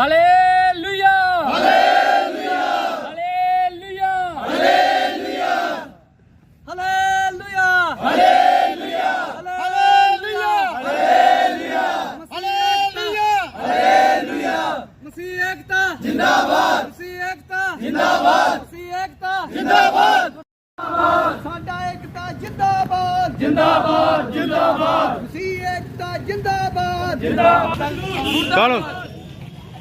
Hallelujah hallelujah hallelujah hallelujah hallelujah ਮਸੀਹ ਏਕਤਾ ਜਿੰਦਾਬਾਦ ਮਸੀਹ ਏਕਤਾ ਜਿੰਦਾਬਾਦ ਮਸੀਹ ਏਕਤਾ ਜਿੰਦਾਬਾਦ ਸਾਡਾ ਏਕਤਾ ਜਿੰਦਾਬਾਦ ਜਿੰਦਾਬਾਦ ਜਿੰਦਾਬਾਦ ਮਸੀਹ ਏਕਤਾ ਜਿੰਦਾਬਾਦ ਚਲੋ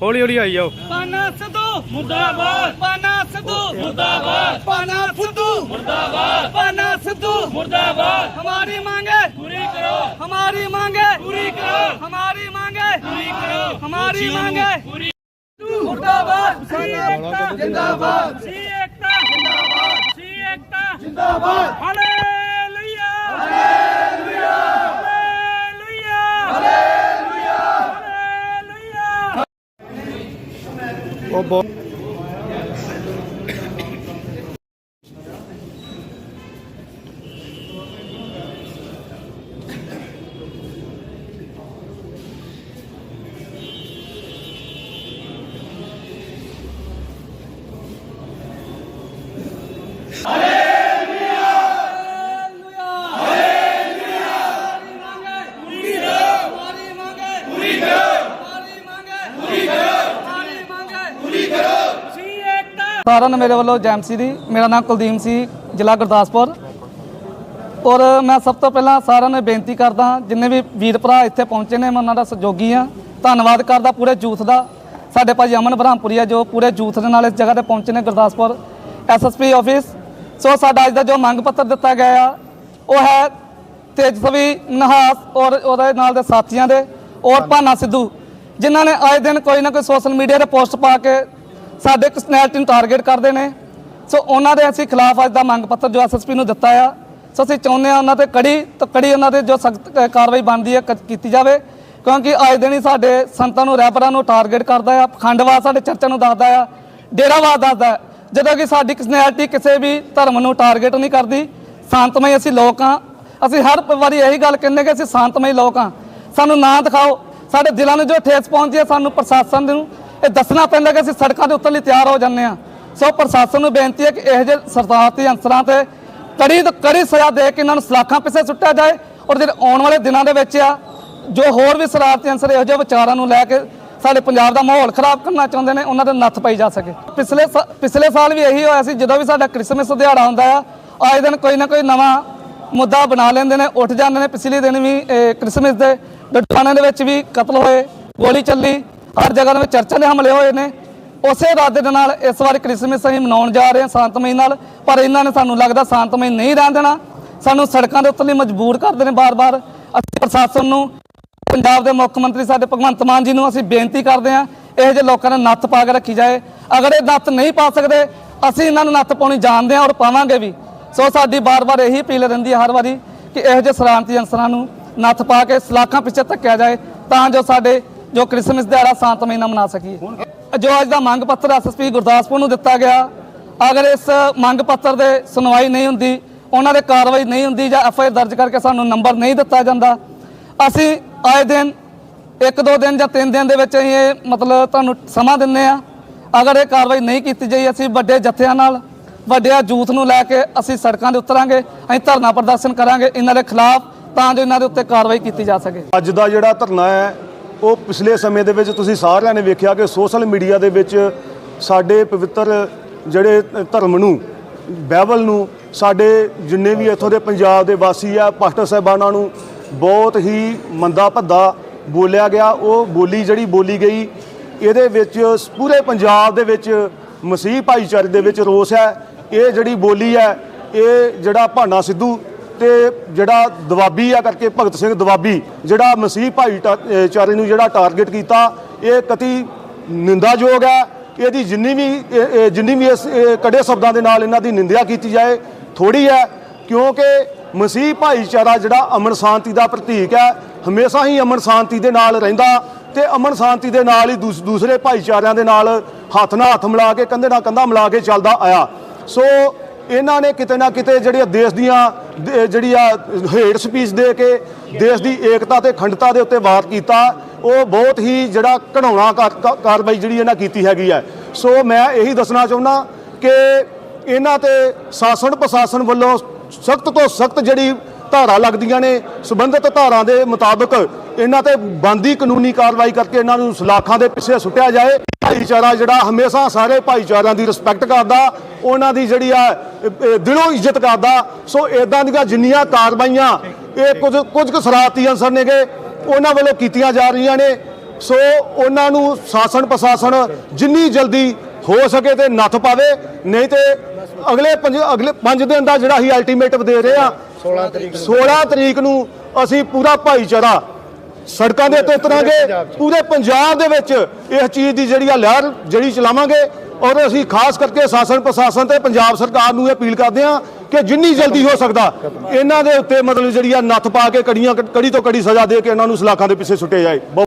ਹੌਲੀ ਹੌਲੀ ਆਈ ਜਾਓ। ਪਾਨਾ ਸਿੱਧੂ ਮੁਰਦਾਬਾਦ। ਪਾਨਾ ਸਿੱਧੂ ਮੁਰਦਾਬਾਦ। ਪਾਨਾ ਸਿੱਧੂ ਮੁਰਦਾਬਾਦ। ਪਾਨਾ ਸਿੱਧੂ ਮੁਰਦਾਬਾਦ। ਹਮਾਰੀ ਮੰਗੇ ਪੂਰੀ ਕਰੋ। ਹਮਾਰੀ ਮੰਗੇ ਪੂਰੀ ਕਰੋ। ਹਮਾਰੀ ਮੰਗੇ ਪੂਰੀ ਕਰੋ। ਹਮਾਰੀ ਮੰਗੇ ਪੂਰੀ ਮੁਰਦਾਬਾਦ। ਸੀ ਜਿੰਦਾਬਾਦ ਸੀ ਏਕਤਾ। ਜਿੰਦਾਬਾਦ ਸੀ ਏਕਤਾ। ਜਿੰਦਾਬਾਦ ਹਲੇ ਉਹ ਸਾਰਿਆਂ ਨੂੰ ਮੇਰੇ ਵੱਲੋਂ ਜੈਮਸੀ ਦੀ। ਮੇਰਾ ਨਾਮ ਕੁਲਦੀਪ ਸੀ, ਜ਼ਿਲ੍ਹਾ ਗੁਰਦਾਸਪੁਰ। ਔਰ ਮੈਂ ਸਭ ਤੋਂ ਪਹਿਲਾਂ ਸਾਰਿਆਂ ਨੂੰ ਬੇਨਤੀ ਕਰਦਾ ਜਿੰਨੇ ਵੀ ਵੀਰ ਭਰਾ ਇੱਥੇ ਪਹੁੰਚੇ ਨੇ, ਮੈਂ ਉਹਨਾਂ ਦਾ ਸਹਿਯੋਗੀ ਆ ਧੰਨਵਾਦ ਕਰਦਾ ਪੂਰੇ ਜੂਥ ਦਾ। ਸਾਡੇ ਭਾਜੀ ਅਮਨ ਬ੍ਰਹਮਪੁਰੀਆ ਜੋ ਪੂਰੇ ਜੂਥ ਦੇ ਨਾਲ ਇਸ ਜਗ੍ਹਾ ਤੇ ਪਹੁੰਚੇ ਨੇ ਗੁਰਦਾਸਪੁਰ ਐਸਐਸਪੀ ਆਫਿਸ। ਸੋ ਸਾਡਾ ਅੱਜ ਦਾ ਜੋ ਮੰਗ ਪੱਤਰ ਦਿੱਤਾ ਗਿਆ ਆ, ਉਹ ਹੈ ਤੇਜਸਵੀ ਨਹਾਸ ਔਰ ਉਹਦੇ ਨਾਲ ਦੇ ਸਾਥੀਆਂ ਦੇ ਔਰ ਭਾਨਾ ਸਿੱਧੂ, ਜਿਨ੍ਹਾਂ ਨੇ ਆਏ ਦਿਨ ਕੋਈ ਨਾ ਕੋਈ ਸੋਸ਼ਲ ਮੀਡੀਆ ਤੇ ਪੋਸਟ ਪਾ ਕੇ ਸਾਡੇ ਕਸਨੈਲਟੀ ਨੂੰ ਟਾਰਗੇਟ ਕਰਦੇ ਨੇ। ਸੋ ਉਹਨਾਂ ਦੇ ਅਸੀਂ ਖਿਲਾਫ ਅੱਜ ਦਾ ਮੰਗ ਪੱਤਰ ਜੋ ਐਸਐਸਪੀ ਨੂੰ ਦਿੱਤਾ ਆ। ਸੋ ਅਸੀਂ ਚਾਹੁੰਦੇ ਆ ਉਹਨਾਂ ਤੇ ਕੜੀ ਤੋਂ ਕੜੀ ਉਹਨਾਂ 'ਤੇ ਜੋ ਸਖਤ ਕਾਰਵਾਈ ਬਣਦੀ ਹੈ, ਕ- ਕੀਤੀ ਜਾਵੇ। ਕਿਉਂਕਿ ਅੱਜ ਦਿਨ ਹੀ ਸਾਡੇ ਸੰਤਾਂ ਨੂੰ ਰਹਿਬਰਾਂ ਨੂੰ ਟਾਰਗੇਟ ਕਰਦਾ ਆ। ਪਖੰਡਵਾਦ ਸਾਡੇ ਚਰਚਾ ਨੂੰ ਦੱਸਦਾ ਆ। ਡੇਰਾਵਾਦ ਦੱਸਦਾ ਹੈ। ਜਦੋਂ ਕਿ ਸਾਡੀ ਕਸਨੈਲਟੀ ਕਿਸੇ ਵੀ ਧਰਮ ਨੂੰ ਟਾਰਗੇਟ ਨਹੀਂ ਕਰਦੀ, ਸ਼ਾਂਤਮਈ ਅਸੀਂ ਲੋਕ ਹਾਂ। ਅਸੀਂ ਹਰ ਵਾਰੀ ਇਹੀ ਗੱਲ ਕਹਿੰਦੇ ਕਿ ਅਸੀਂ ਸ਼ਾਂਤਮਈ ਲੋਕ ਹਾਂ। ਸਾਨੂੰ ਨਾ ਦਿਖਾਓ। ਸਾਡੇ ਦਿਲਾਂ ਨੂੰ ਜੋ ਠੇਸ ਪਹੁੰਚਦੀ ਹੈ, ਸਾਨੂੰ ਪ੍ਰਸ਼ਾਸਨ ਨੂੰ ਇਹ ਦੱਸਣਾ ਪੈਂਦਾ ਕਿ ਅਸੀਂ ਸੜਕਾਂ ਦੇ ਉੱਤਰ ਲਈ ਤਿਆਰ ਹੋ ਜਾਂਦੇ ਹਾਂ। ਸੋ ਪ੍ਰਸ਼ਾਸਨ ਨੂੰ ਬੇਨਤੀ ਹੈ ਕਿ ਇਹੋ ਜਿਹੇ ਸਰਦਾਰਤੀ ਅੰਸਰਾਂ ਤੇ ਕੜੀ ਤੋਂ ਕੜੀ ਸਜ਼ਾ ਦੇ ਕੇ ਇਹਨਾਂ ਨੂੰ ਸਲਾਖਾਂ ਪਿੱਛੇ ਸੁੱਟਿਆ ਜਾਏ ਔਰ ਜਿਹੜੇ ਆਉਣ ਵਾਲੇ ਦਿਨਾਂ ਦੇ ਵਿੱਚ ਆ, ਜੋ ਹੋਰ ਵੀ ਸ਼ਰਾਰਤੀ ਅੰਸਰ ਇਹੋ ਜਿਹੇ ਵਿਚਾਰਾਂ ਨੂੰ ਲੈ ਕੇ ਸਾਡੇ ਪੰਜਾਬ ਦਾ ਮਾਹੌਲ ਖਰਾਬ ਕਰਨਾ ਚਾਹੁੰਦੇ ਨੇ, ਉਹਨਾਂ ਦੇ ਨੱਥ ਪਈ ਜਾ ਸਕੇ। ਪਿਛਲੇ ਸਾ- ਪਿਛਲੇ ਸਾਲ ਵੀ ਇਹੀ ਹੋਇਆ ਸੀ, ਜਦੋਂ ਵੀ ਸਾਡਾ ਕ੍ਰਿਸਮਸ ਦਿਹਾੜਾ ਹੁੰਦਾ ਆ, ਆਏ ਦਿਨ ਕੋਈ ਨਾ ਕੋਈ ਨਵਾਂ ਮੁੱਦਾ ਬਣਾ ਲੈਂਦੇ ਨੇ, ਉੱਠ ਜਾਂਦੇ ਨੇ, ਪਿਛਲੇ ਦਿਨ ਵੀ, ਇਹ ਕ੍ਰਿਸਮਸ ਦੇ ਡਟਾਣੇ ਦੇ ਵਿੱਚ ਵੀ ਕਤਲ ਹੋਏ, ਗੋਲੀ ਚੱਲੀ ਹਰ ਜਗ੍ਹਾ ਦੇ ਵਿੱਚ ਚਰਚਾਂ ਦੇ ਹਮਲੇ ਹੋਏ ਨੇ। ਉਸੇ ਇਰਾਦੇ ਦੇ ਨਾਲ ਇਸ ਵਾਰ ਕ੍ਰਿਸਮਸ ਅਸੀਂ ਮਨਾਉਣ ਜਾ ਰਹੇ ਹਾਂ ਸ਼ਾਂਤਮਈ ਨਾਲ, ਪਰ ਇਹਨਾਂ ਨੇ ਸਾਨੂੰ ਲੱਗਦਾ ਸ਼ਾਂਤਮਈ ਨਹੀਂ ਰਹਿਣ ਦੇਣਾ। ਸਾਨੂੰ ਸੜਕਾਂ ਦੇ ਉੱਤੇ ਲਈ ਮਜਬੂਰ ਕਰਦੇ ਨੇ ਬਾਰ-ਬਾਰ। ਅਸੀਂ ਪ੍ਰਸ਼ਾਸਨ ਨੂੰ, ਪੰਜਾਬ ਦੇ ਮੁੱਖ ਮੰਤਰੀ ਸਾਡੇ ਭਗਵੰਤ ਮਾਨ ਜੀ ਨੂੰ ਅਸੀਂ ਬੇਨਤੀ ਕਰਦੇ ਹਾਂ, ਇਹੋ ਜਿਹੇ ਲੋਕਾਂ ਨੇ ਨੱਥ ਪਾ ਕੇ ਰੱਖੀ ਜਾਏ। ਅਗਰ ਇਹ ਨੱਥ ਨਹੀਂ ਪਾ ਸਕਦੇ, ਅਸੀਂ ਇਹਨਾਂ ਨੂੰ ਨੱਥ ਪਾਉਣੀ ਜਾਣਦੇ ਹਾਂ ਔਰ ਪਾਵਾਂਗੇ ਵੀ। ਸੋ ਸਾਡੀ ਬਾਰ-ਬਾਰ ਇਹੀ ਅਪੀਲ ਰਹਿੰਦੀ ਹੈ ਹਰ ਵਾਰੀ ਕਿ ਇਹੋ ਜਿਹੇ ਸ਼ਰਾਰਤੀ ਅਨਸਰਾਂ ਨੂੰ ਨੱਥ ਪਾ ਕੇ ਸਲਾਖਾਂ ਪਿੱਛੇ ਧੱਕਿਆ ਜਾਏ, ਤਾਂ ਜੋ ਸਾਡੇ ਜੋ ਕ੍ਰਿਸਮਸ ਦਿਹਾੜਾ ਸ਼ਾਂਤਮਈ ਨਾਲ ਮਨਾ ਸਕੀਏ। ਜੋ ਅੱਜ ਦਾ ਮੰਗ ਪੱਤਰ ਐਸਐਸਪੀ ਗੁਰਦਾਸਪੁਰ ਨੂੰ ਦਿੱਤਾ ਗਿਆ, ਅਗਰ ਇਸ ਮੰਗ ਪੱਤਰ ਦੇ ਸੁਣਵਾਈ ਨਹੀਂ ਹੁੰਦੀ, ਉਹਨਾਂ ਦੇ ਕਾਰਵਾਈ ਨਹੀਂ ਹੁੰਦੀ ਜਾਂ ਐਫਆਈਆਰ ਦਰਜ ਕਰਕੇ ਸਾਨੂੰ ਨੰਬਰ ਨਹੀਂ ਦਿੱਤਾ ਜਾਂਦਾ, ਅਸੀਂ ਆਏ ਦਿਨ, ਇੱਕ ਦੋ ਦਿਨ ਜਾਂ ਤਿੰਨ ਦਿਨ ਦੇ ਵਿੱਚ ਅਸੀਂ ਇਹ ਮਤਲਬ ਤੁਹਾਨੂੰ ਸਮਾਂ ਦਿੰਨੇ ਆ ਅਗਰ ਇਹ ਕਾਰਵਾਈ ਨਹੀਂ ਕੀਤੀ ਜਾਈ, ਅਸੀਂ ਵੱਡੇ ਜਥਿਆਂ ਨਾਲ, ਵੱਡਿਆਂ ਜੂਥ ਨੂੰ ਲੈ ਕੇ ਅਸੀਂ ਸੜਕਾਂ ਦੇ ਉਤਰਾਂਗੇ, ਅਸੀਂ ਧਰਨਾ ਪ੍ਰਦਰਸ਼ਨ ਕਰਾਂਗੇ, ਇਹਨਾਂ ਦੇ ਖਿਲਾਫ ਤਾਂ ਜੋ ਇਹਨਾਂ ਦੇ ਉੱਤੇ ਕਾਰਵਾਈ ਕੀਤੀ ਜਾ ਸਕੇ। ਅੱਜ ਦਾ ਜਿਹੜਾ ਧਰਨਾ ਹੈ ਉਹ ਪਿਛਲੇ ਸਮੇਂ ਦੇ ਵਿੱਚ ਤੁਸੀਂ ਸਾਰਿਆਂ ਨੇ ਵੇਖਿਆ ਕਿ ਸੋਸ਼ਲ ਮੀਡੀਆ ਦੇ ਵਿੱਚ ਸਾਡੇ ਪਵਿੱਤਰ ਜਿਹੜੇ ਧਰਮ ਨੂੰ ਬਾਈਬਲ ਨੂੰ, ਸਾਡੇ ਜਿੰਨੇ ਵੀ ਇੱਥੋਂ ਦੇ ਪੰਜਾਬ ਦੇ ਵਾਸੀ ਆ, ਪਾਸਟਰ ਸਾਹਿਬਾਨਾਂ ਨੂੰ ਬਹੁਤ ਹੀ ਮੰਦਾ ਭੱਦਾ ਬੋਲਿਆ ਗਿਆ। ਉਹ ਬੋਲੀ ਜਿਹੜੀ ਬੋਲੀ ਗਈ, ਇਹਦੇ ਵਿੱਚ ਪੂਰੇ ਪੰਜਾਬ ਦੇ ਵਿੱਚ ਮਸੀਹ ਭਾਈਚਾਰੇ ਦੇ ਵਿੱਚ ਰੋਸ ਹੈ। ਇਹ ਜਿਹੜੀ ਬੋਲੀ ਹੈ, ਇਹ ਜਿਹੜਾ ਭਾਨਾ ਸਿੱਧੂ ਤੇ ਜਿਹੜਾ ਦਵਾਬੀ ਆ ਕਰਕੇ ਭਗਤ ਸਿੰਘ ਦਵਾਬੀ, ਜਿਹੜਾ ਮਸੀਹ ਭਾਈ ਭਾਈਚਾਰੇ ਨੂੰ ਜਿਹੜਾ ਟਾਰਗੇਟ ਕੀਤਾ, ਇਹ ਕਤੀ ਨਿੰਦਾਯੋਗ ਹੈ। ਇਹਦੀ ਜਿੰਨੀ ਵੀ ਜਿੰਨੀ ਵੀ ਇਸ ਕੜੇ ਸ਼ਬਦਾਂ ਦੇ ਨਾਲ ਇਹਨਾਂ ਦੀ ਨਿੰਦਿਆ ਕੀਤੀ ਜਾਏ ਥੋੜੀ ਹੈ, ਕਿਉਂਕਿ ਮਸੀਹ ਭਾਈਚਾਰਾ ਜਿਹੜਾ ਅਮਨ ਸ਼ਾਂਤੀ ਦਾ ਪ੍ਰਤੀਕ ਹੈ, ਹਮੇਸ਼ਾ ਹੀ ਅਮਨ ਸ਼ਾਂਤੀ ਦੇ ਨਾਲ ਰਹਿੰਦਾ ਤੇ ਅਮਨ ਸ਼ਾਂਤੀ ਦੇ ਨਾਲ ਹੀ ਦੂਸ- ਦੂਸਰੇ ਭਾਈਚਾਰਿਆਂ ਦੇ ਨਾਲ ਹੱਥ ਨਾਲ ਹੱਥ ਮਿਲਾ ਕੇ, ਕੰਧੇ ਨਾਲ ਕੰਧਾ ਮਿਲਾ ਕੇ ਚੱਲਦਾ ਆਇਆ। ਸੋ ਇਹਨਾਂ ਨੇ ਕਿਤੇ ਨਾ ਕਿਤੇ ਜਿਹੜੀਆਂ ਦੇਸ਼ ਦੀਆਂ ਜਿਹੜੀ ਆ ਹੇਟ ਸਪੀਚ ਦੇ ਕੇ ਦੇਸ਼ ਦੀ ਏਕਤਾ ਤੇ ਅਖੰਡਤਾ ਦੇ ਉੱਤੇ ਵਾਰ ਕੀਤਾ, ਉਹ ਬਹੁਤ ਹੀ ਜਿਹੜਾ ਘਣਾਉਣਾ ਕਾ- ਕਾ- ਕਾਰਵਾਈ ਜਿਹੜੀ ਇਹਨਾਂ ਕੀਤੀ ਹੈਗੀ ਹੈ। ਸੋ ਮੈਂ ਇਹੀ ਦੱਸਣਾ ਚਾਹੁੰਦਾ ਕਿ ਇਹਨਾਂ ਤੇ ਸ਼ਾਸਨ ਪ੍ਰਸ਼ਾਸਨ ਵੱਲੋਂ ਸਖਤ ਤੋਂ ਸਖਤ ਜਿਹੜੀ ਧਾਰਾ ਲੱਗਦੀਆਂ ਨੇ, ਸਬੰਧਤ ਧਾਰਾਂ ਦੇ ਮੁਤਾਬਕ ਇਹਨਾਂ ਤੇ ਬੰਦੀ ਕਾਨੂੰਨੀ ਕਾਰਵਾਈ ਕਰਕੇ ਇਹਨਾਂ ਨੂੰ ਸਲਾਖਾਂ ਦੇ ਪਿੱਛੇ ਸੁੱਟਿਆ ਜਾਏ। ਭਾਈਚਾਰਾ ਜਿਹੜਾ ਹਮੇਸ਼ਾ ਸਾਰੇ ਭਾਈਚਾਰਿਆਂ ਦੀ ਰਿਸਪੈਕਟ ਕਰਦਾ ਉਹਨਾਂ ਦੀ ਜਿਹੜੀ ਆ ਦਿਲੋਂ ਇੱਜ਼ਤ ਕਰਦਾ। ਸੋ ਇਦਾਂ ਦੀਆਂ ਜਿੰਨੀਆਂ ਕਾਰਵਾਈਆਂ ਇਹ ਕੁਝ ਕੁਝ ਕੁ ਸ਼ਰਾਰਤੀ ਅਨਸਰ ਨੇਗੇ ਉਹਨਾਂ ਵੱਲੋਂ ਕੀਤੀਆਂ ਜਾ ਰਹੀਆਂ ਨੇ। ਸੋ ਉਹਨਾਂ ਨੂੰ ਸ਼ਾਸਨ ਪ੍ਰਸ਼ਾਸਨ ਜਿੰਨੀ ਜਲਦੀ ਹੋ ਸਕੇ ਤੇ ਨੱਥ ਪਾਵੇ ਨਹੀਂ ਤੇ ਅਗਲੇ ਪੰਜ ਅਗਲੇ 5 ਦਿਨ ਦਾ ਜਿਹੜਾ ਹੀ ਅਲਟੀਮੇਟਮ ਦੇ ਰਹੇ ਆ। 16 ਤਰੀਕ 16 ਤਰੀਕ ਨੂੰ ਅਸੀਂ ਪੂਰਾ ਭਾਈਚਾਰਾ ਸੜਕਾਂ ਦੇ ਉੱਤੇ ਉਤਰਾਂਗੇ, ਪੂਰੇ ਪੰਜਾਬ ਦੇ ਵਿੱਚ ਇਸ ਚੀਜ਼ ਦੀ ਜਿਹੜੀ ਆ ਲਹਿਰ ਜਿਹੜੀ ਚਲਾਵਾਂਗੇ ਔਰ ਅਸੀਂ ਖਾਸ ਕਰਕੇ ਸ਼ਾਸਨ ਪ੍ਰਸ਼ਾਸਨ ਤੇ ਪੰਜਾਬ ਸਰਕਾਰ ਨੂੰ ਇਹ ਅਪੀਲ ਕਰਦੇ ਹਾਂ ਕਿ ਜਿੰਨੀ ਜਲਦੀ ਹੋ ਸਕਦਾ, ਇਹਨਾਂ ਦੇ ਉੱਤੇ ਮਤਲਬ ਜਿਹੜੀ ਆ ਨੱਥ ਪਾ ਕੇ ਕੜੀਆਂ, ਕੜੀ ਤੋਂ ਕੜੀ ਸਜ਼ਾ ਦੇ ਕੇ ਇਹਨਾਂ ਨੂੰ ਸਲਾਖਾਂ ਦੇ ਪਿੱਛੇ ਸੁੱਟੇ ਜਾਏ। ਬਹੁਤ